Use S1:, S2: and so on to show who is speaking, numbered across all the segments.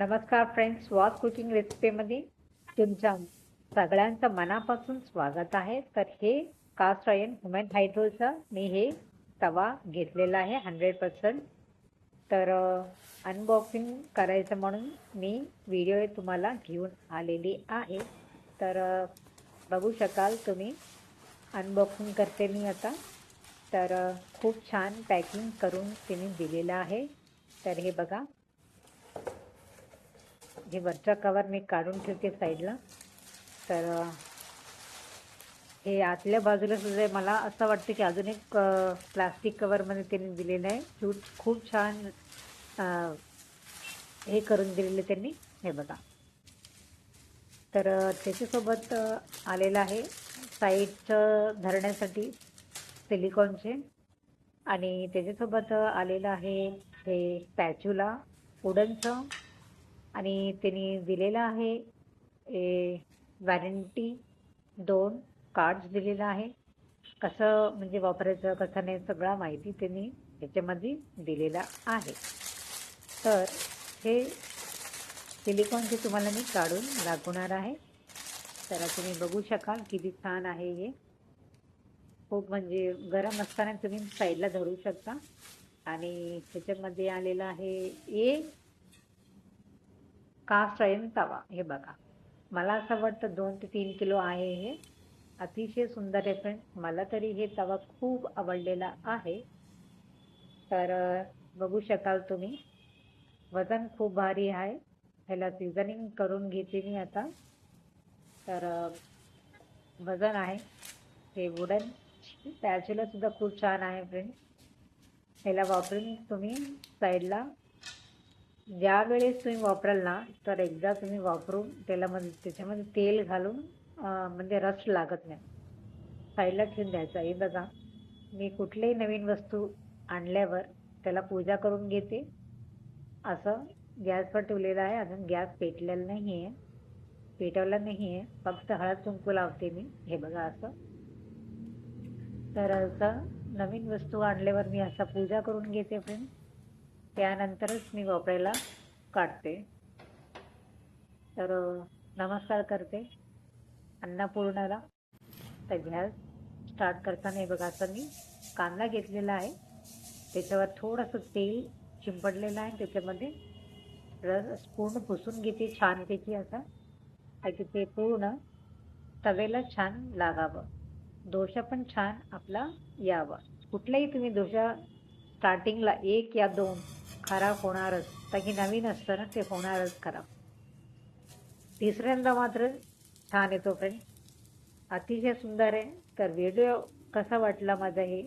S1: नमस्कार फ्रेंड्स स्वाद कुकिंग रेसिपीमध्ये तुमच्या सगळ्यांचं मनापासून स्वागत आहे. तर हे कास्ट ऑयन ह्युमन हायड्रोचं मी हे तवा घेतलेला आहे हंड्रेड पर्सेंट. तर अनबॉक्सिंग करायचं म्हणून मी व्हिडिओ तुम्हाला घेऊन आलेली आहे. तर बघू शकाल तुम्ही अनबॉक्सिंग करते मी आता. तर खूप छान पॅकिंग करून तिने दिलेलं आहे. तर हे बघा. हे वरचा कवर मी काढून ठेवते साईडला तर हे आतल्या बाजूला सुद्धा मला असं वाटतं की अजून एक प्लास्टिक कवरमध्ये त्यांनी दिलेलं आहे. शूट खूप छान हे करून दिलेले त्यांनी. हे बघा. तर त्याच्यासोबत आलेलं आहे साईडचं धरण्यासाठी सिलिकॉनचे. आणि त्याच्यासोबत आलेलं आहे हे स्पॅच्युला वुडनचं. आणि त्यांनी दिलेलं आहे ए वॅरंटी दोन कार्ड्स दिलेलं आहे. कसं म्हणजे वापरायचं कसं नाही सगळा माहिती त्यांनी याच्यामध्ये दिलेला आहे. तर हे सिलिकॉनचे तुम्हाला मी काढून दाखवणार आहे. तर तुम्ही बघू शकाल किती छान आहे हे. खूप म्हणजे गरम असताना तुम्ही साईडला धरू शकता. आणि त्याच्यामध्ये आलेलं आहे ए कास्ट आहे तवा? हे बघा. मला असं वाटतं दोन ते तीन किलो आहे हे. अतिशय सुंदर आहे फ्रेंड मला तरी हे तवा खूप आवडलेला आहे. तर बघू शकाल तुम्ही. वजन खूप भारी आहे. ह्याला सिझनिंग करून घेते मी आता. तर वजन आहे. हे वुडन स्पॅच्युला सुद्धा खूप छान आहे फ्रेंड ह्याला वापरून तुम्ही साईडला ज्या वेळेस तुम्ही वापराल ना तर एकदा तुम्ही वापरून तेलामध्ये त्याच्यामध्ये तेल घालून म्हणजे रस लागत नाही. साईडला ठेवून द्यायचा. हे बघा मी कुठलीही नवीन वस्तू आणल्यावर त्याला पूजा करून घेते. असं गॅसवर ठेवलेलं आहे. अजून गॅस पेटलेला नाही आहे. पेटवला नाही आहे. फक्त हळद कुंकू लावते मी. हे बघा असं. तर असं नवीन वस्तू आणल्यावर मी असं पूजा करून घेते फ्रेंड त्यानंतरच मी वापरायला काढते. तर नमस्कार करते. अन्नपूर्णाला. तर गॅस स्टार्ट करताना बघा असं मी कांदा घेतलेला आहे. त्याच्यावर थोडंसं तेल चिंपडलेलं आहे. त्याच्यामध्ये रस पूर्ण पुसून घेते छानपैकी असं. की ते पूर्ण तवेला छान लागावं. दोशा पण छान आपला यावं. कुठलाही तुम्ही दोशा स्टार्टिंगला एक या दोन खराब होणारच. काही नवीन असतं ना ते होणारच खराब. तिसऱ्यांदा मात्र छान येतो फ्रेंड. अतिशय सुंदर आहे. तर व्हिडिओ कसा वाटला माझा हे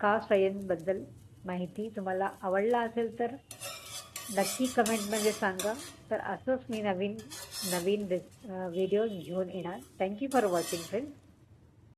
S1: कास्टबद्दल माहिती तुम्हाला आवडला असेल तर नक्की कमेंटमध्ये सांगा. तर असंच मी नवीन नवीन व्हिडिओ घेऊन येणार. Thank you for watching friend